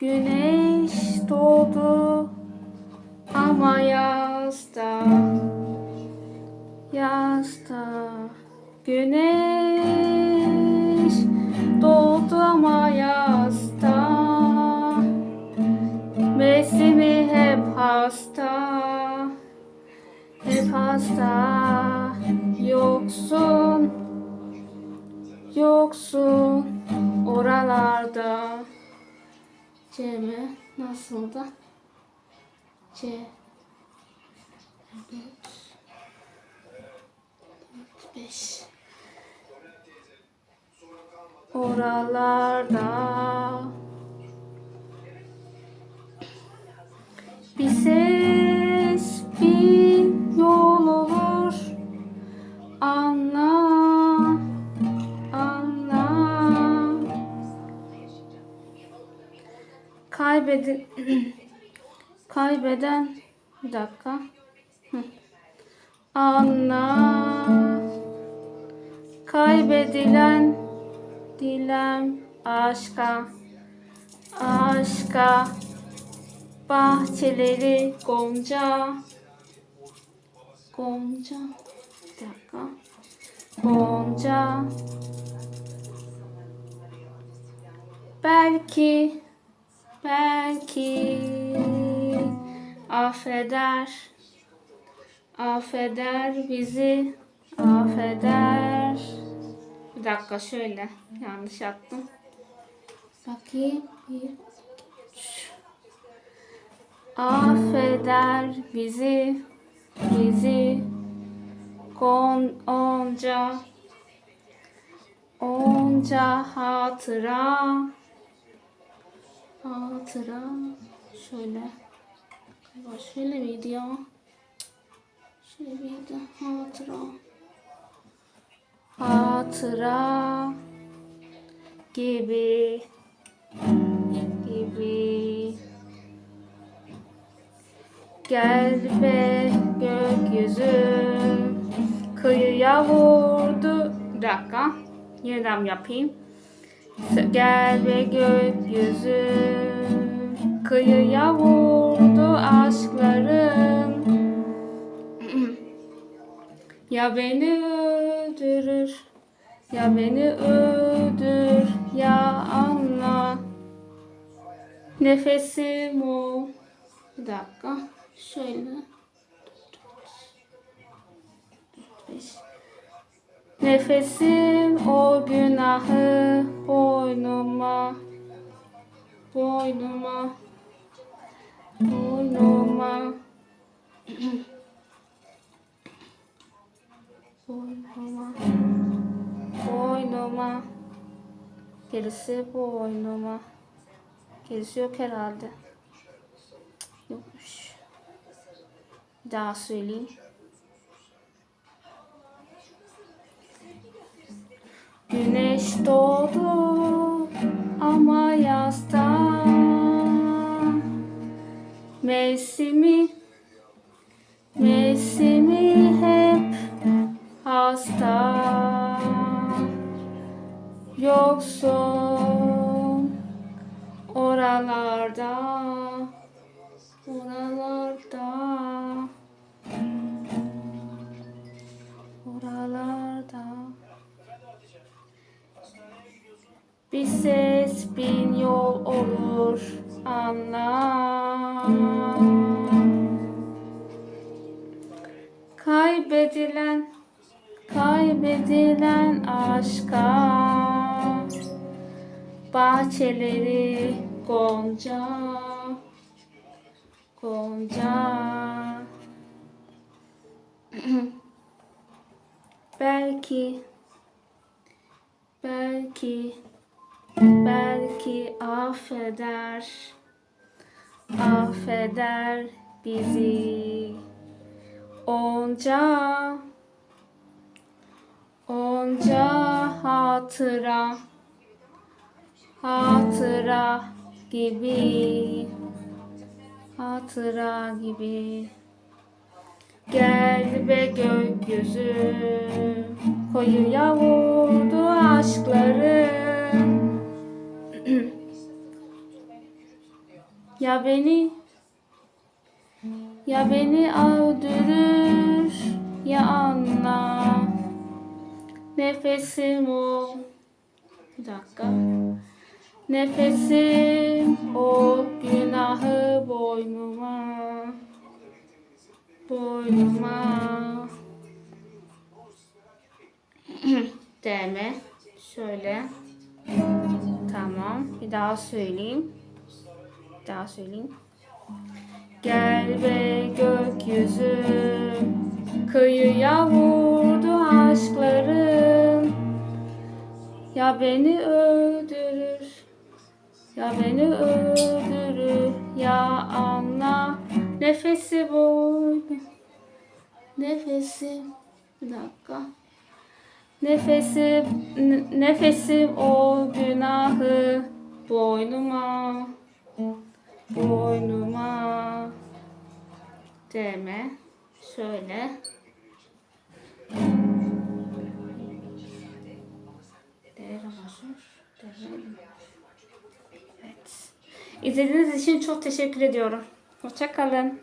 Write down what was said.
Güneş doğdu ama yazda Yazda Güneş doğdu ama yazda Mevsimi hep hasta Hep hasta. Yoksun Yoksun Oralarda C mi? Nasıl da? C. Dört, beş. Oralarda bir kaybedin kaybeden bir dakika. Anla. Kaybedilen dilem aşka. Aşka. Bahçeleri gonca. Gonca. Bir dakika. Gonca. Belki belki affeder affeder bizi affeder. Bir dakika şöyle yanlış yaptım bakayım bir affeder bizi bizi. Kon onca onca hatıra hatıra. Şöyle. Şöyle miydi ya? Şöyle miydi? Hatıra. Hatıra gibi. Gibi. Gel be gökyüzü. Kıyıya vurdu. Bir dakika. Yeniden yapayım Gel ve gökyüzü kıyıya vurdu aşklarım Ya beni öldürür ya beni öldür ya anla. Nefesim o. Bir dakika şöyle Nefesim o günahı boynuma boynuma boynuma. Boynuma boynuma. Gerisi boynuma. Gerisi yok herhalde. Yokmuş. Bir daha söyleyeyim Güneş doğdu ama yazda Mevsimi Mevsimi hep hasta. Yoksun oralarda Oralarda Bir ses bin yol olur anla Kaybedilen kaybedilen aşka. Bahçeleri gonca Gonca. Belki Belki Belki affeder Affeder bizi. Onca Onca hatıra Hatıra gibi Hatıra gibi. Gel be gökyüzü Koyuya vurdu aşkların Ya beni ya beni öldürür ya anla. Nefesim o. Bir dakika. Nefesim o günahı boynuma Boynuma. Deme Şöyle. Tamam bir daha söyleyeyim daha söyleyeyim. Gel be gökyüzü Kıyıya vurdu aşkların Ya beni öldürür Ya beni öldürür. Ya anla Nefesi boynu Nefesim Bir dakika. Nefesim n- Nefesim o günahı Boynuma boynuma deme şöyle Değer deme. Evet. İzlediğiniz için çok teşekkür ediyorum. Hoşça kalın.